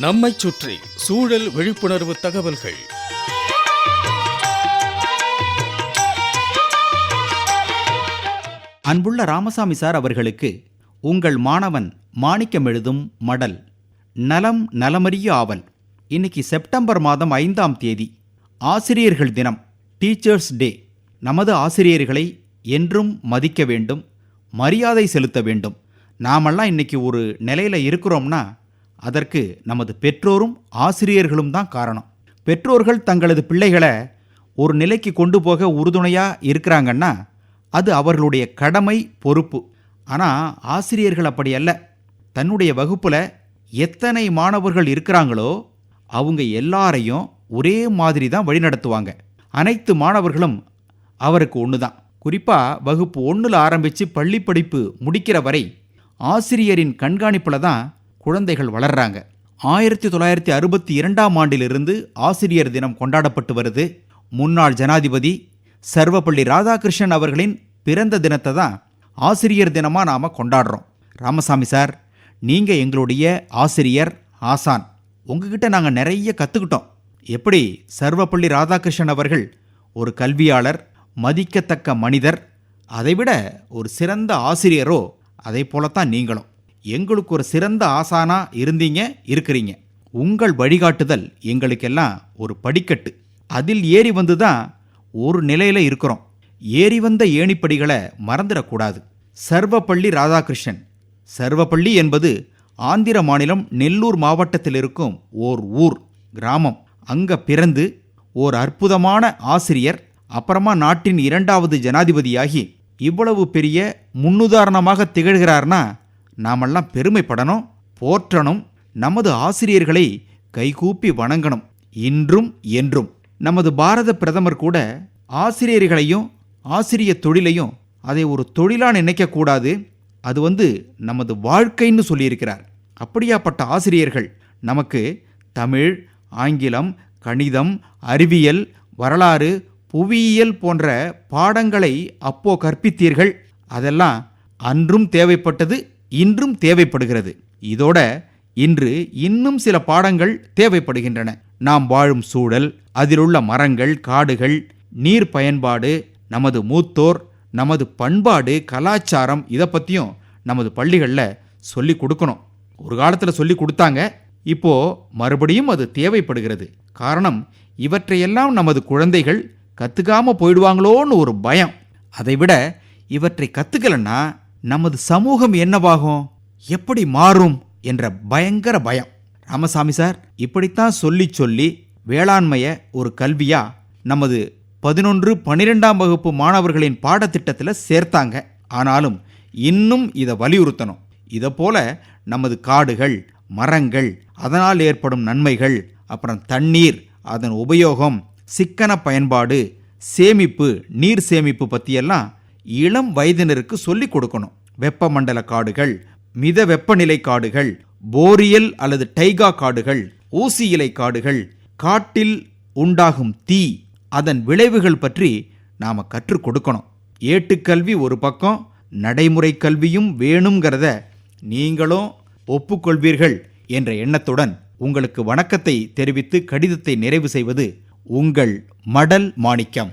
நம்மைச் சுற்றி சூழல் விழிப்புணர்வு தகவல்கள். அன்புள்ள ராமசாமி சார் அவர்களுக்கு உங்கள் மாணவன் மாணிக்கம் எழுதும் மடல் நலம் நலமறிய ஆவல். இன்னைக்கு செப்டம்பர் மாதம் ஐந்தாம் தேதி ஆசிரியர்கள் தினம் டீச்சர்ஸ் டே. நமது ஆசிரியர்களை என்றும் மதிக்க வேண்டும் மரியாதை செலுத்த வேண்டும். நாமெல்லாம் இன்னைக்கு ஒரு நிலையில் இருக்கிறோம்னா அதற்கு நமது பெற்றோரும் ஆசிரியர்களும் தான் காரணம். பெற்றோர்கள் தங்களது பிள்ளைகளை ஒரு நிலைக்கு கொண்டு போக உறுதுணையாக இருக்கிறாங்கன்னா அது அவர்களுடைய கடமை பொறுப்பு. ஆனால் ஆசிரியர்கள் அப்படி அல்ல. தன்னுடைய வகுப்பில் எத்தனை மாணவர்கள் இருக்கிறாங்களோ அவங்க எல்லாரையும் ஒரே மாதிரி தான் வழிநடத்துவாங்க. அனைத்து மாணவர்களும் அவருக்கு ஒன்று தான் குறிப்பாக வகுப்பு ஒன்றில் ஆரம்பித்து பள்ளி படிப்பு முடிக்கிற வரை ஆசிரியரின் கண்காணிப்பில் தான் குழந்தைகள் வளர்றாங்க. ஆயிரத்தி தொள்ளாயிரத்தி அறுபத்தி இரண்டாம் ஆண்டிலிருந்து ஆசிரியர் தினம் கொண்டாடப்பட்டு வருது. முன்னாள் ஜனாதிபதி சர்வப்பள்ளி ராதாகிருஷ்ணன் அவர்களின் பிறந்த தினத்தை தான் ஆசிரியர் தினமாக நாம் கொண்டாடுறோம். ராமசாமி சார் நீங்கள் எங்களுடைய ஆசிரியர் ஆசான். உங்ககிட்ட நாங்கள் நிறைய கற்றுக்கிட்டோம் எப்படி சர்வப்பள்ளி ராதாகிருஷ்ணன் அவர்கள் ஒரு கல்வியாளர் மதிக்கத்தக்க மனிதர் அதைவிட ஒரு சிறந்த ஆசிரியரோ அதை போலத்தான் நீங்களும். எங்களுக்கு ஒரு சிறந்த ஆசானா இருந்தீங்க இருக்கிறீங்க. உங்கள் வழிகாட்டுதல் எங்களுக்கெல்லாம் ஒரு படிக்கட்டு. அதில் ஏறி வந்து தான் ஒரு நிலையில் இருக்கிறோம். ஏறி வந்த ஏணிப்படிகளை மறந்துடக்கூடாது. சர்வப்பள்ளி ராதாகிருஷ்ணன். சர்வப்பள்ளி என்பது ஆந்திர மாநிலம் நெல்லூர் மாவட்டத்தில் இருக்கும் ஓர் ஊர் கிராமம். அங்க பிறந்து ஓர் அற்புதமான ஆசிரியர் அப்புறமா நாட்டின் இரண்டாவது ஜனாதிபதியாகி இவ்வளவு பெரிய முன்னுதாரணமாக திகழ்கிறார்னா நாமெல்லாம் பெருமைப்படணும் போற்றணும் நமது ஆசிரியர்களை கைகூப்பி வணங்கணும் இன்றும் என்றும். நமது பாரத பிரதமர் கூட ஆசிரியர்களையும் ஆசிரிய தொழிலையும் அதை ஒரு தொழிலாக நினைக்கக்கூடாது அது வந்து நமது வாழ்க்கைன்னு சொல்லியிருக்கிறார். அப்படியாப்பட்ட ஆசிரியர்கள் நமக்கு தமிழ் ஆங்கிலம் கணிதம் அறிவியல் வரலாறு புவியியல் போன்ற பாடங்களை அப்போ கற்பித்தீர்கள். அதெல்லாம் அன்றும் தேவைப்பட்டது இன்றும் தேவைப்படுகிறது. இதோட இன்று இன்னும் சில பாடங்கள் தேவைப்படுகின்றன. நாம் வாழும் சூழல் அதிலுள்ள மரங்கள் காடுகள் நீர் பயன்பாடு நமது மூத்தோர் நமது பண்பாடு கலாச்சாரம் இதை பற்றியும் நமது பள்ளிகளில் சொல்லி கொடுக்கணும். ஒரு காலத்தில் சொல்லி கொடுத்தாங்க. இப்போ மறுபடியும் அது தேவைப்படுகிறது. காரணம் இவற்றையெல்லாம் நமது குழந்தைகள் கற்றுக்காமல் போயிடுவாங்களோன்னு ஒரு பயம். அதைவிட இவற்றை கற்றுக்கலன்னா நமது சமூகம் என்னவாகும்? எப்படி மாறும்? என்ற பயங்கர பயம். ராமசாமி சார் இப்படித்தான் சொல்லி சொல்லி வேளாண்மைய ஒரு கல்வியா நமது பதினொன்று பன்னிரெண்டாம் வகுப்பு மாணவர்களின் பாடத்திட்டத்தில் சேர்த்தாங்க. ஆனாலும் இன்னும் இதை வலியுறுத்தணும். இதை போல நமது காடுகள் மரங்கள் அதனால் ஏற்படும் நன்மைகள் அப்புறம் தண்ணீர் அதன் உபயோகம் சிக்கன பயன்பாடு சேமிப்பு நீர் சேமிப்பு பற்றியெல்லாம் இளம் வயதினருக்கு சொல்லிக் கொடுக்கணும். வெப்பமண்டல காடுகள் மித வெப்பநிலை காடுகள் போரியல் அல்லது டைகா காடுகள் ஊசி இலை காடுகள் காட்டில் உண்டாகும் தீ அதன் விளைவுகள் பற்றி நாம் கற்றுக் கொடுக்கணும். ஏட்டுக்கல்வி ஒரு பக்கம் நடைமுறை கல்வியும் வேணுங்கிறத நீங்களும் ஒப்புக்கொள்வீர்கள் என்ற எண்ணத்துடன் உங்களுக்கு வணக்கத்தை தெரிவித்து கடிதத்தை நிறைவு செய்வது உங்கள் மடல் மாணிக்கம்.